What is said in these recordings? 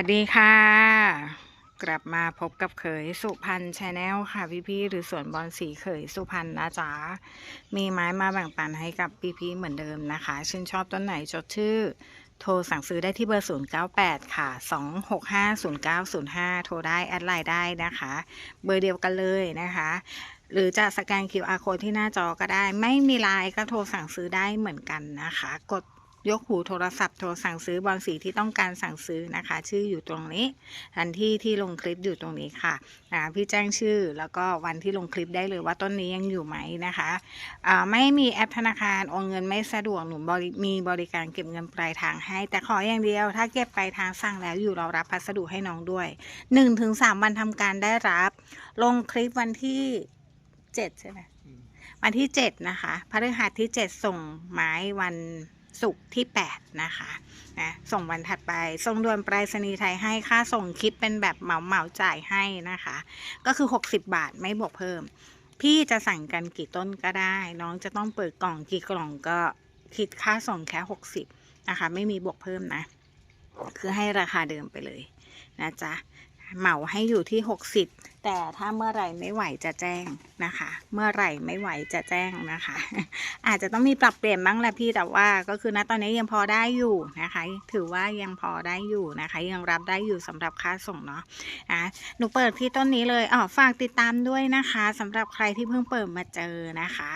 วัสดีค่ะ กลับมาพบกับเขยสุพรรณชาแนลค่ะพี่ๆหรือสวนบอลสีเขยสุพรรณนะจ๊ะมีไม้มาแบ่งปันให้กับพี่ๆเหมือนเดิมนะคะ ชื่นชอบต้นไหนจดชื่อ โทรสั่งซื้อได้ที่เบอร์ 098 ค่ะ 2650905 โทรได้แอดไลน์ได้นะคะ เบอร์เดียวกันเลยนะคะหรือจะสแกน QR code ที่หน้าจอก็ได้ ไม่มีไลน์ก็โทรสั่งซื้อได้เหมือนกันนะคะ กด ยกหูโทรศัพท์โทรสั่งซื้อบอลสีที่ต้องการสั่งซื้อนะคะ ชื่ออยู่ตรงนี้ ทันที่ที่ลงคลิปอยู่ตรงนี้ค่ะอ่าพี่แจ้งชื่อแล้วก็วันที่ลงคลิปได้เลยว่าต้นนี้ยังอยู่ไหมนะคะอ่าไม่มีแอปธนาคารโอนเงินไม่สะดวกหนูบริมีบริการเก็บเงินปลายทางให้ แต่ขออย่างเดียว ถ้าเก็บปลายทางสั่งแล้วอยู่เรารับพัสดุให้น้องด้วย 1-3 วันทำการได้รับ ลงคลิปวันที่ 7 ใช่ไหมวันที่ 7 นะคะพฤหัสที่ 7 ส่งไม้วัน ศุกร์ที่ 8 นะคะนะส่งวันถัดไปส่งด่วนไปรษณีย์ไทยให้ค่าส่งคิดเป็นแบบเหมาเหมาจ่ายให้นะคะ ก็คือ 60 บาทไม่บวกเพิ่ม พี่จะสั่งกันกี่ต้นก็ได้ น้องจะต้องเปิดกล่องกี่กล่องก็คิดค่าส่งแค่ 60 นะคะ ไม่มีบวกเพิ่มนะ คือให้ราคาเดิมไปเลยนะจ๊ะเหมาให้อยู่ที่ 60แต่ถ้าเมื่อไหร่ไม่ไหวจะแจ้งนะคะ เมื่อไหร่ไม่ไหวจะแจ้งนะคะ อาจจะต้องมีปรับเปลี่ยนบ้างแหละพี่แต่ว่าก็คือณตอนนี้ยังพอได้อยู่นะคะ ถือว่ายังพอได้อยู่นะคะ ยังรับได้อยู่สำหรับค่าส่งเนาะอะหนูเปิดที่ต้นนี้เลยอ๋อฝากติดตามด้วยนะคะสำหรับใครที่เพิ่งเปิดมาเจอนะคะ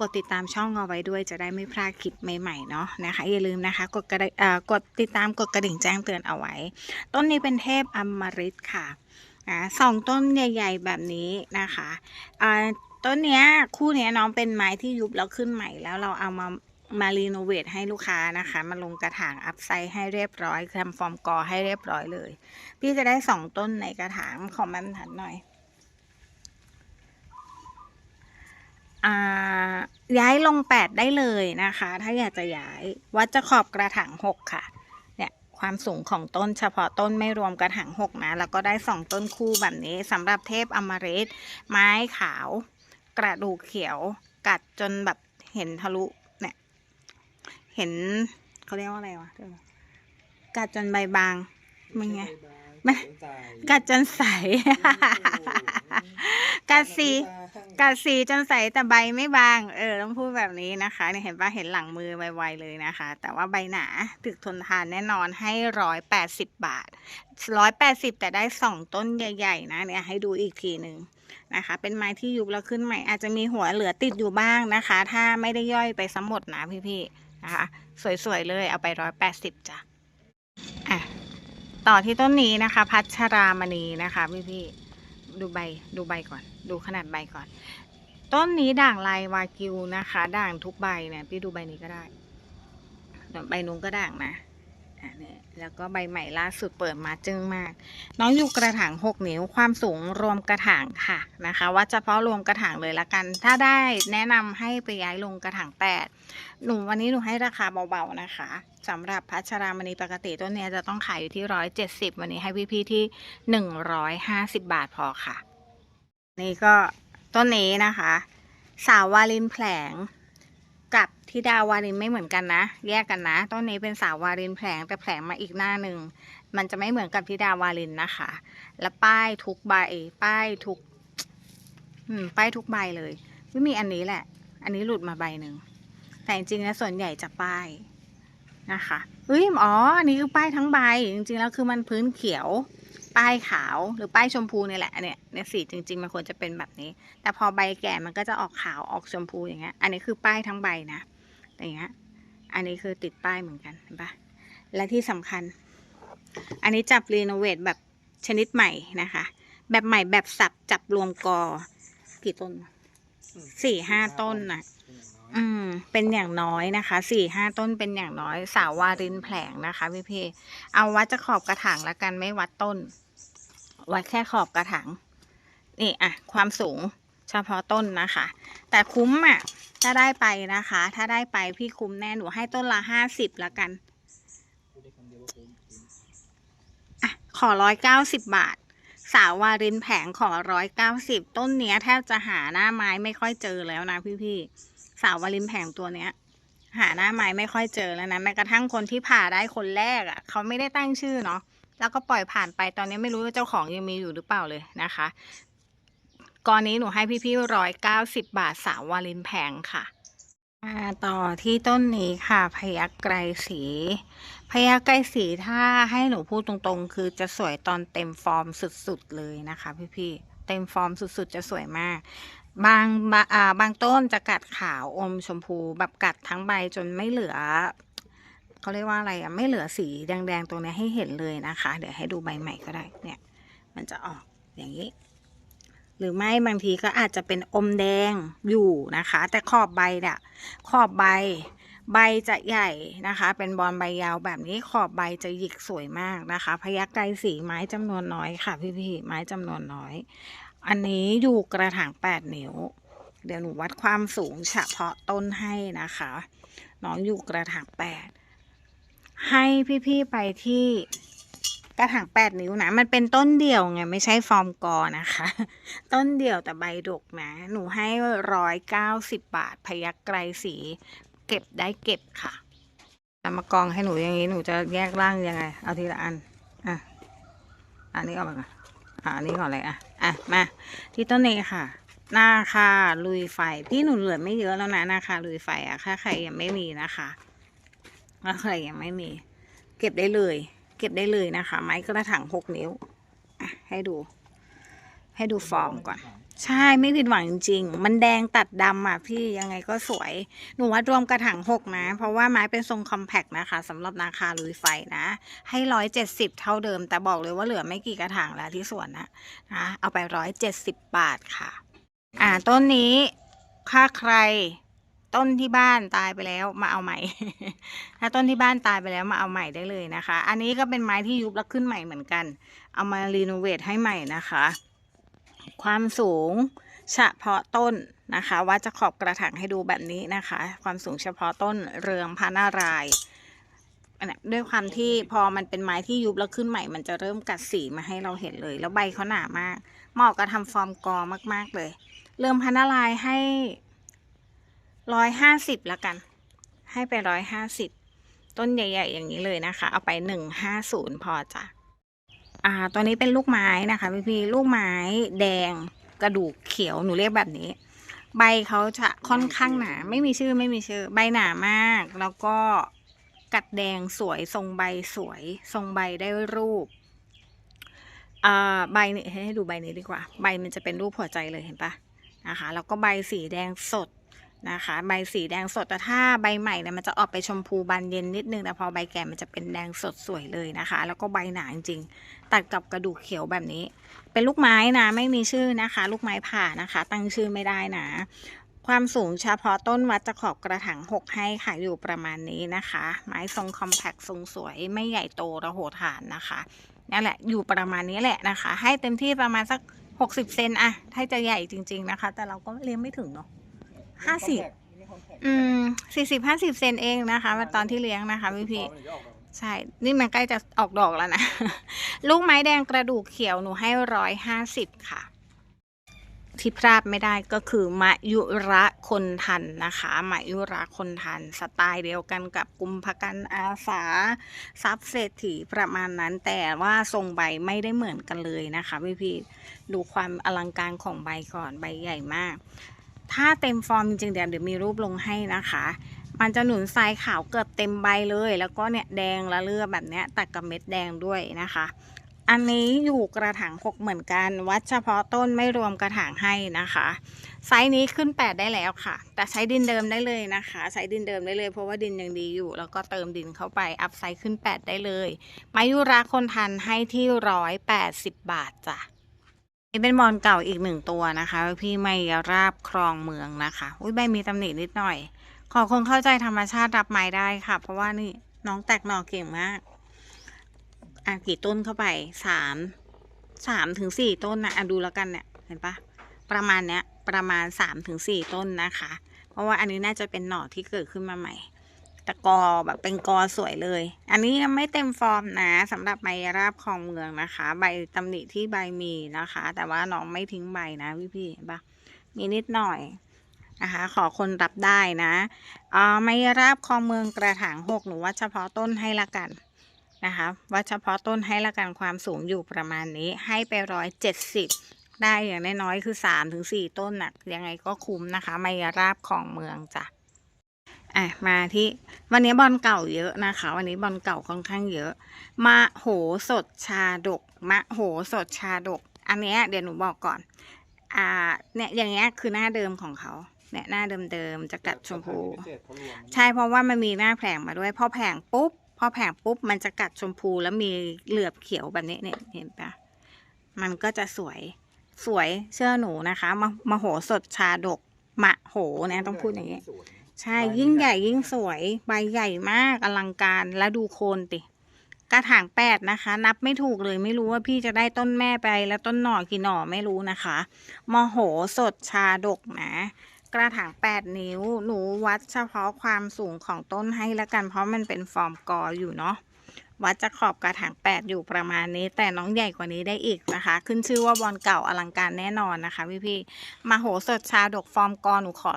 กดติดตามช่องเอาไว้ด้วยจะได้ไม่พลาดคลิปใหม่ๆเนาะนะคะ อย่าลืมนะคะกดกระดิ่งกดติดตามกดกระดิ่งแจ้งเตือนเอาไว้ ต้นนี้เป็นเทพอมฤตค่ะ อ่าสองต้นใหญ่ ๆ แบบนี้นะคะอ่าต้นเนี้ยคู่เนี้ยน้องเป็นไม้ที่ยุบแล้วขึ้นใหม่แล้วเราเอามามารีโนเวทให้ลูกค้านะคะ มาลงกระถางอัพไซด์ให้เรียบร้อยทำฟอร์มกอให้เรียบร้อยเลย พี่จะได้สองต้นในกระถางของมันถันหน่อยย้ายลงแปดได้เลยนะคะ ถ้าอยากจะย้าย วัดจะขอบกระถางหกค่ะ ความสูงของต้นเฉพาะต้นไม่รวมกระถางหกนะ แล้วก็ได้สองต้นคู่แบบนี้สำหรับเทพอมฤตไม้ขาว กระดูกเขียว กัดจนแบบเห็นทะลุเนี่ย เห็นเขาเรียกว่าอะไรวะกัดจนใบบางมันไง ไม่กัดจนใส กัดสีกัดสีจนใสแต่ใบไม่บาง เออต้องพูดแบบนี้นะคะเนี่ยเห็นปะเห็นหลังมือไวๆเลยนะคะ แต่ว่าใบหนาถึกทนทานแน่นอนให้ร้อยแปดสิบบาทร้อยแปดสิบแต่ได้สองต้นใหญ่ๆ นะเนี่ยให้ดูอีกทีหนึ่งนะคะ เป็นไม้ที่ยุบแล้วขึ้นใหม่ อาจจะมีหัวเหลือติดอยู่บ้างนะคะ ถ้าไม่ได้ย่อยไปสมหมดนะพี่ๆนะคะ สวยๆเลยเอาไปร้อยแปดสิบจ้ะอะ ต่อที่ต้นนี้นะคะ พัชรามณีนะคะพี่พี่ดูใบดูใบก่อน ดูขนาดใบก่อน ต้นนี้ด่างลายวากิวนะคะ ด่างทุกใบเนี่ยพี่ดูใบนี้ก็ได้ใบนู้นก็ด่างนะ นี่แล้วก็ใบใหม่ล่าสุดเปิดมาจึ้งมาก น้องอยู่กระถางหกนิ้วความสูงรวมกระถางค่ะนะคะว่าเฉพาะรวมกระถางเลยละกัน ถ้าได้แนะนำให้ไปย้ายลงกระถางแปดหนูวันนี้หนูให้ราคาเบาๆนะคะสำหรับพัชรามณีปกติต้นนี้จะต้องขายอยู่ที่ร้อยเจ็ดสิบวันนี้ให้พี่ๆที่หนึ่งร้อยห้าสิบบาทพอค่ะ นี่ก็ต้นนี้นะคะ สาววาลินแผลง กับทิดาวาลินไม่เหมือนกันนะ แยกกันนะ ต้นนี้เป็นสาววาลินแผลงแต่แผลงมาอีกหน้าหนึ่ง มันจะไม่เหมือนกับทิดาวาลินนะคะ และป้ายทุกใบ ป้ายทุก อืม ป้ายทุกใบเลยไม่มีอันนี้แหละ อันนี้หลุดมาใบหนึ่ง แต่จริงๆแล้วส่วนใหญ่จะป้ายนะคะเอ้ย อ๋อ อันนี้คือป้ายทั้งใบ จริงๆแล้วคือมันพื้นเขียว ป้ายขาวหรือป้ายชมพูนี่แหละเนี่ยเนี่ยสีจริง ๆ มันควรจะเป็นแบบนี้ แต่พอใบแก่มันก็จะออกขาวออกชมพูอย่างเงี้ย อันนี้คือป้ายทั้งใบนะอย่างเงี้ย อันนี้คือติดป้ายเหมือนกันเห็นปะและที่สำคัญ อันนี้จับรีโนเวทแบบชนิดใหม่นะคะ แบบใหม่แบบสับจับรวมกอ กี่ต้นสี่ห้าต้นนะอืม เป็นอย่างน้อยนะคะสี่ห้าต้นเป็นอย่างน้อยสาววารินแผลงนะคะพี่พี่เอาวัดจะขอบกระถางแล้วกันไม่วัดต้น วัดแค่ขอบกระถางนี่อะความสูงเฉพาะต้นนะคะ แต่คุ้มอะถ้าได้ไปนะคะ ถ้าได้ไปพี่คุ้มแน่หนูให้ต้นละห้าสิบละกันอะขอร้อยเก้าสิบบาท สาววารินแผงขอร้อยเก้าสิบต้นเนี้ยแทบจะหาหน้าไม้ไม่ค่อยเจอแล้วนะพี่ๆสาววารินแผงตัวเนี้ย หาหน้าไม้ไม่ค่อยเจอแล้วนะแม้กระทั่งคนที่ผ่าได้คนแรกอะ่ะ เขาไม่ได้ตั้งชื่อเนาะ แล้วก็ปล่อยผ่านไปตอนนี้ไม่รู้ว่าเจ้าของยังมีอยู่หรือเปล่าเลยนะคะกรนี้หนูให้พี่ๆร้อยเก้าสิบบาทสาววาลินแพงค่ะมาต่อที่ต้นนี้ค่ะ พยักไกรสี พยักไกรสีถ้าให้หนูพูดตรงๆ คือจะสวยตอนเต็มฟอร์มสุดๆเลยนะคะ พี่ๆเต็มฟอร์มสุดๆ จะสวยมาก บางบาบางต้นจะกัดขาวอมชมพูแบบกัดทั้งใบจนไม่เหลือ เขาเรียกว่าอะไรอะไม่เหลือสีแดงๆตรงนี้ให้เห็นเลยนะคะ เดี๋ยวให้ดูใบใหม่ก็ได้เนี่ยมันจะออกอย่างนี้ หรือไม่บางทีก็อาจจะเป็นอมแดงอยู่นะคะ แต่ขอบใบเนี่ยขอบใบใบจะใหญ่นะคะ เป็นบอลใบยาวแบบนี้ขอบใบจะหยิกสวยมากนะคะ พยักไกรสีไม้จำนวนน้อยค่ะ พี่ๆไม้จำนวนน้อย อันนี้อยู่กระถาง8นิ้ว เดี๋ยวหนูวัดความสูงเฉพาะต้นให้นะคะ น้องอยู่กระถาง8 ให้พี่ๆไปที่กระถาง8นิ้วนะ มันเป็นต้นเดี่ยวไง ไม่ใช่ฟอร์มกอนะคะ ต้นเดี่ยวแต่ใบดกนะ หนูให้ร้อยเก้าสิบบาท พยักไกรสี เก็บได้เก็บค่ะจะมากองให้หนูอย่างนี้หนูจะแยกร่างยังไง เอาทีละอัน อะ อันนี้ออกมาก่อนอะอันนี้ก่อนเลยอะ อะ มา ที่ต้นนี้ค่ะหน้าค่ะลุยไฟ พี่หนูเหลือไม่เยอะแล้วนะหน้าค่ะลุยไฟอะถ้าใครยังไม่มีนะคะ ถ้าใครยังไม่มี เก็บได้เลย เก็บได้เลยนะคะ ไม้กระถางหกนิ้วอะให้ดู ให้ดูฟอร์มก่อน ใช่ไม่ผิดหวังจริงๆ มันแดงตัดดำอะพี่ยังไงก็สวย หนูวัดรวมกระถางหกนะ เพราะว่าไม้เป็นทรงคอมแพกนะคะสำหรับนาคาลุยไฟนะ ให้ร้อยเจ็ดสิบเท่าเดิม แต่บอกเลยว่าเหลือไม่กี่กระถางแล้วที่สวนนะนะเอาไปร้อยเจ็ดสิบบาทค่ะ อ่าต้นนี้ถ้าใคร ต้นที่บ้านตายไปแล้วมาเอาใหม่ ถ้าต้นที่บ้านตายไปแล้วมาเอาใหม่ได้เลยนะคะ อันนี้ก็เป็นไม้ที่ยุบแล้วขึ้นใหม่เหมือนกัน เอามารีโนเวทให้ใหม่นะคะ ความสูงเฉพาะต้นนะคะ ว่าจะขอบกระถางให้ดูแบบนี้นะคะ ความสูงเฉพาะต้นเรืองพานารายอันนี้ด้วยความที่พอมันเป็นไม้ที่ยุบแล้วขึ้นใหม่ มันจะเริ่มกัดสีมาให้เราเห็นเลย แล้วใบเขาหนามาก เหมาะกับทำฟอร์มกอมาก ๆเลย เรืองพานารายให้ ร้อยห้าสิบแล้วกัน ให้ไปร้อยห้าสิบต้นใหญ่ ๆ อย่างนี้เลยนะคะ เอาไปหนึ่งห้าศูนย์พอจ้ะอ่าตัวนี้เป็นลูกไม้นะคะพี่พี่ๆลูกไม้แดงกระดูกเขียวหนูเรียกแบบนี้ ใบเขาจะค่อนข้างหนา ไม่มีชื่อไม่มีชื่อ ใบหนามาก แล้วก็กัดแดงสวยทรงใบสวย ทรงใบได้รูปอ่าใบนี่ให้ดูใบนี้ดีกว่า ใบมันจะเป็นรูปหัวใจเลยเห็นปะนะคะ แล้วก็ใบสีแดงสด นะคะ ใบสีแดงสดแต่ถ้าใบใหม่เนี่ยมันจะออกไปชมพูบานเย็นนิดนึงแต่พอใบแก่มันจะเป็นแดงสดสวยเลยนะคะ แล้วก็ใบหนาจริงๆตัดกับกระดูกเขียวแบบนี้ เป็นลูกไม้นะไม่มีชื่อนะคะ ลูกไม้ผ่านะคะ ตั้งชื่อไม่ได้นะความสูงเฉพาะต้นวัดจะขอบกระถางหกให้ค่ะอยู่ประมาณนี้นะคะ ไม้ทรงคอมแพคทรงสวยไม่ใหญ่โตระโหฐานนะคะนั่นแหละอยู่ประมาณนี้แหละนะคะ ให้เต็มที่ประมาณสักหกสิบเซนอะถ้าจะใหญ่จริง ๆนะคะ แต่เราก็เลี้ยงไม่ถึงเนาะ ห้าสิบอืมสี่สิบห้าสิบเซนเองนะคะตอนที่เลี้ยงนะคะพี่พี่ใช่ นี่มันใกล้จะออกดอกแล้วนะ ลูกไม้แดงกระดูกเขียวหนูให้ร้อยห้าสิบค่ะ ที่พลาดไม่ได้ก็คือมะยุระคนทันนะคะมะยุระคนทัน สไตล์เดียวกันกับกุมภกันอาสาซับเศรษฐีประมาณนั้น แต่ว่าทรงใบไม่ได้เหมือนกันเลยนะคะพี่พี่ๆดูความอลังการของใบก่อนใบใหญ่มาก ถ้าเต็มฟอร์มจริงๆเดี๋ยวเดี๋ยวมีรูปลงให้นะคะ มันจะหนุนทรายขาวเกือบเต็มใบเลย แล้วก็เนี่ยแดงละเลือแบบเนี้ยตัดกับเม็ดแดงด้วยนะคะ อันนี้อยู่กระถางหกเหมือนกัน วัดเฉพาะต้นไม่รวมกระถางให้นะคะ ไซส์นี้ขึ้นแปดได้แล้วค่ะ แต่ใช้ดินเดิมได้เลยนะคะใช้ดินเดิมได้เลย เพราะว่าดินยังดีอยู่ แล้วก็เติมดินเข้าไปอัพไซส์ขึ้นแปดได้เลย มายุราคนทันให้ที่ร้อยแปดสิบบาทจ้ะ นี่เป็นบอลเก่าอีกหนึ่งตัวนะคะ พี่ไมยราบครองเมืองนะคะ อุ้ยใบมีตำหนินิดหน่อย ขอคนเข้าใจธรรมชาติรับไม้ได้ค่ะ เพราะว่านี่น้องแตกหน่อเก่งมาก อะกี่ต้นเข้าไปสามสามถึงสี่ต้นนะอะดูแล้วกันเนี่ยเห็นปะประมาณเนี้ยประมาณสามถึงสี่ต้นนะคะ เพราะว่าอันนี้น่าจะเป็นหน่อที่เกิดขึ้นมาใหม่ ต่กอแบบเป็นกอสวยเลย อันนี้ยังไม่เต็มฟอร์มนะสำหรับไมราบคลองเมืองนะคะ ใบตำหนิที่ใบมีนะคะ แต่ว่าน้องไม่ทิ้งใบนะพี่พี่ๆเห็นปะมีนิดหน่อยนะคะ ขอคนรับได้นะอ่าไมราบคลองเมืองกระถางหกหนูว่าเฉพาะต้นให้ละกันนะคะว่าเฉพาะต้นให้ละกันความสูงอยู่ประมาณนี้ให้ไปร้อยเจ็ดสิบได้อย่างน้อยๆคือสามถึงสี่ต้นน่ะยังไงก็คุ้มนะคะมายราบของเมืองจ้ะ อะมาที่วันนี้บอลเก่าเยอะนะคะ วันนี้บอลเก่าค่อนข้างเยอะ มะโหสดชาดก มะโหสดชาดก อันเนี้ยเดี๋ยวหนูบอกก่อน อ่าเนี่ยอย่างเงี้ยคือหน้าเดิมของเขาเนี่ยหน้าเดิมๆจะกัดชมพู ใช่เพราะว่ามันมีหน้าแผลงมาด้วยพอแผลงปุ๊บพอแผลงปุ๊บมันจะกัดชมพูแล้วมีเหลือบเขียวแบบนี้เนี่ยเห็นปะมันก็จะสวยสวยเชื่อหนูนะคะมามโหสดชาดกมะโหเนี่ยต้องพูดอย่างนี้ ใช่ยิ่งใหญ่ยิ่งสวย ใบใหญ่มากอลังการแล้วดูโคนติกระถางแปดนะคะ นับไม่ถูกเลยไม่รู้ว่าพี่จะได้ต้นแม่ไปแล้วต้นหน่อกี่หน่อไม่รู้นะคะมโหสดชาดกนะกระถาง8นิ้ว หนูวัดเฉพาะความสูงของต้นให้แล้วกันเพราะมันเป็นฟอร์มกออยู่เนาะ วัดจะขอบกระถาง8 อยู่ประมาณนี้ แต่น้องใหญ่กว่านี้ได้อีกนะคะ ขึ้นชื่อว่าบอลเก่าอลังการแน่นอนนะคะพี่พี่มาโหสดชาดกฟอร์มกอหนูขอ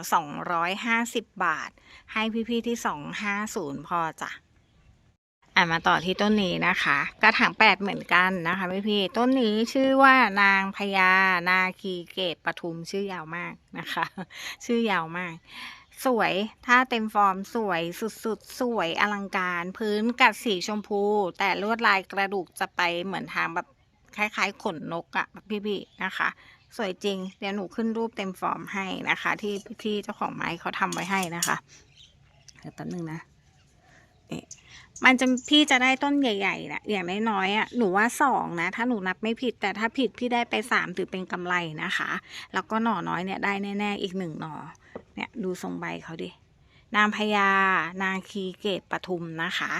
250 บาท ให้พี่พี่ที่ 250 พอจ้ะอะมาต่อที่ต้นนี้นะคะ กระถางแปดเหมือนกันนะคะพี่พี่ต้นนี้ชื่อว่านางพญานาคีเกตปทุมชื่อยาวมากนะคะ ชื่อยาวมาก สวยถ้าเต็มฟอร์มสวยสุดๆ สวยอลังการ พื้นกัดสีชมพู แต่ลวดลายกระดูกจะไปเหมือนทางแบบคล้ายๆ ขนนกอะพี่ๆนะคะ สวยจริง เดี๋ยวหนูขึ้นรูปเต็มฟอร์มให้นะคะ ที่ที่เจ้าของไม้เขาทำไว้ให้นะคะเดี๋ยวแป๊บนึงนะนี่มันจะพี่จะได้ต้นใหญ่ๆนะอย่างน้อยๆอะหนูว่าสองนะ ถ้าหนูนับไม่ผิด แต่ถ้าผิดพี่ได้ไปสามถือเป็นกำไรนะคะ แล้วก็หน่อน้อยเนี่ยได้แน่ๆอีกหนึ่งหน่อ เนี่ยดูทรงใบเขาดิ นางพญานางคีเกตปทุมนะคะ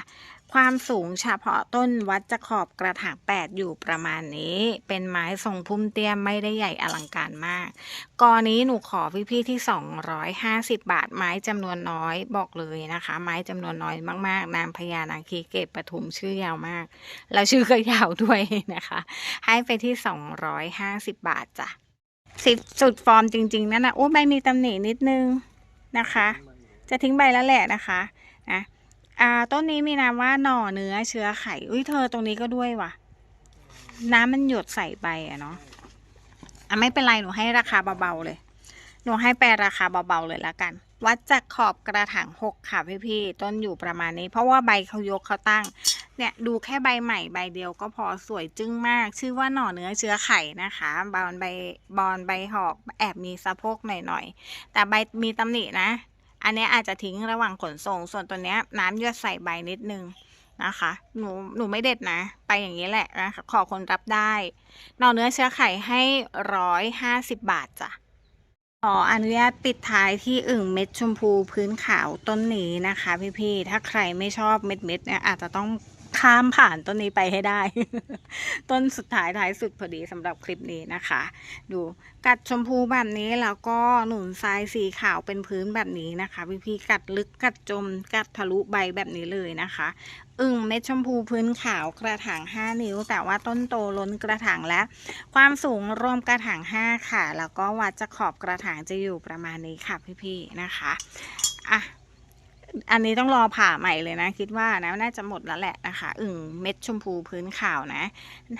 ความสูงเฉพาะต้นวัดจะขอบกระถางแปดอยู่ประมาณนี้ เป็นไม้ทรงพุ่มเตี้ยมไม่ได้ใหญ่อลังการมาก กอนี้หนูขอพี่ๆที่ 250 บาทไม้จำนวนน้อยบอกเลยนะคะ ไม้จำนวนน้อยมากๆ นางพญานางคีเกตปทุมชื่อยาวมาก แล้วชื่อก็ยาวด้วยนะคะ ให้ไปที่ 250 บาทจ้ะ สิสุดฟอร์มจริง ๆ นั่นนะโอ้ใบมีตำหนินิดนึงนะคะ จะทิ้งใบแล้วแหละนะคะนะอ่าต้นนี้มีนามว่าหน่อเนื้อเชื้อไข่อุ้ยเธอตรงนี้ก็ด้วยว่ะ น้ำมันหยดใส่ใบอะเนาะอะไม่เป็นไรหนูให้ราคาเบาๆเลย หนูให้ไปลราคาเบาๆเลยละกัน วัดจากขอบกระถางหกค่ะพี่ๆต้นอยู่ประมาณนี้ เพราะว่าใบเขายกเขาตั้ง เนี่ยดูแค่ใบใหม่ใบเดียวก็พอสวยจึ้งมาก ชื่อว่าหน่อเนื้อเชื้อไข่นะคะ บอลใบบอลใบหอกแอบมีสะโพกหน่อยๆ แต่ใบมีตำหนินะ อันนี้อาจจะทิ้งระหว่างขนส่ง ส่วนตัวเนี้ยน้ำหยดใส่ใบนิดนึงนะคะ หนูหนูไม่เด็ดนะ ไปอย่างนี้แหละนะคะขอคนรับได้หน่อเนื้อเชื้อไข่ให้ร้อยห้าสิบบาทจ้ะขออนุญาตปิดท้ายที่อึ่งเม็ดชมพูพื้นขาวต้นนี้นะคะ พี่ๆ ถ้าใครไม่ชอบเม็ดเม็ดๆเนี่ยอาจจะต้อง ข้ามผ่านต้นนี้ไปให้ได้ ต้นสุดท้ายท้ายสุดพอดีสำหรับคลิปนี้นะคะ ดูกัดชมพูแบบนี้แล้วก็หนุนทรายสีขาวเป็นพื้นแบบนี้นะคะพี่ๆกัดลึกกัดจมกัดทะลุใบแบบนี้เลยนะคะอึ่งเม็ดชมพูพื้นขาวกระถาง 5 นิ้ว แต่ว่าต้นโตล้นกระถางและ ความสูงรวมกระถาง 5 ค่ะ แล้วก็วัดจะขอบกระถางจะอยู่ประมาณนี้ค่ะพี่ๆนะคะอะ อันนี้ต้องรอผ่าใหม่เลยนะ คิดว่านะน่าจะหมดแล้วแหละนะคะอึ่งเม็ดชมพูพื้นขาวนะ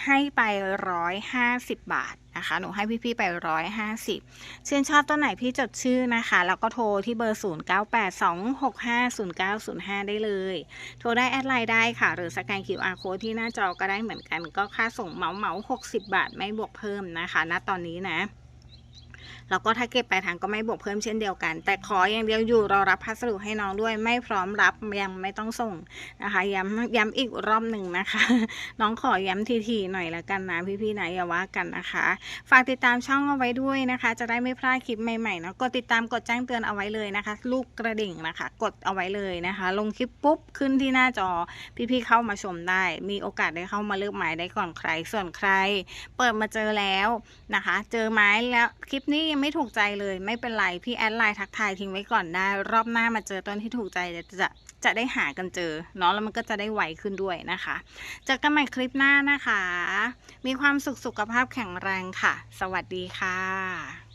ให้ไปร้อยห้าสิบบาทนะคะ หนูให้พี่ๆไปร้อยห้าสิบชื่นชอบต้นไหนพี่จดชื่อนะคะ แล้วก็โทรที่เบอร์0 9 8 2 6 5 0 9 0 5ได้เลย โทรได้แอดไลน์ได้ค่ะ หรือสแกน QR code ที่หน้าจอก็ได้เหมือนกัน ก็ค่าส่งเหมาเหมา60บาทไม่บวกเพิ่มนะคะณตอนนี้นะ แล้วก็ถ้าเก็บปลายทางก็ไม่บวกเพิ่มเช่นเดียวกัน แต่ขออย่างเดียวอยู่เรารับพัสดุให้น้องด้วย ไม่พร้อมรับยังไม่ต้องส่งนะคะย้ำย้ำอีกรอบหนึ่งนะคะ น้องขอย้ำทีๆหน่อยละกันนะพี่ๆนะอย่าว่ากันนะคะ ฝากติดตามช่องเอาไว้ด้วยนะคะ จะได้ไม่พลาดคลิปใหม่ๆนะกดติดตามกดแจ้งเตือนเอาไว้เลยนะคะ ลูกกระดิ่งนะคะ กดเอาไว้เลยนะคะ ลงคลิปปุ๊บขึ้นที่หน้าจอพี่ๆเข้ามาชมได้ มีโอกาสได้เข้ามาเลือกไม้ได้ก่อนใครส่วนใคร เปิดมาเจอแล้วนะคะ เจอไม้แล้วคลิปนี้ยังไม่ถูกใจเลยไม่เป็นไร พี่แอดไลน์ทักทายทิ้งไว้ก่อนได้ รอบหน้ามาเจอต้นที่ถูกใจจะจะจะได้หากันเจอเนาะแล้วมันก็จะได้ไวขึ้นด้วยนะคะเจอกันใหม่คลิปหน้านะคะ มีความสุขสุขภาพแข็งแรงค่ะ สวัสดีค่ะ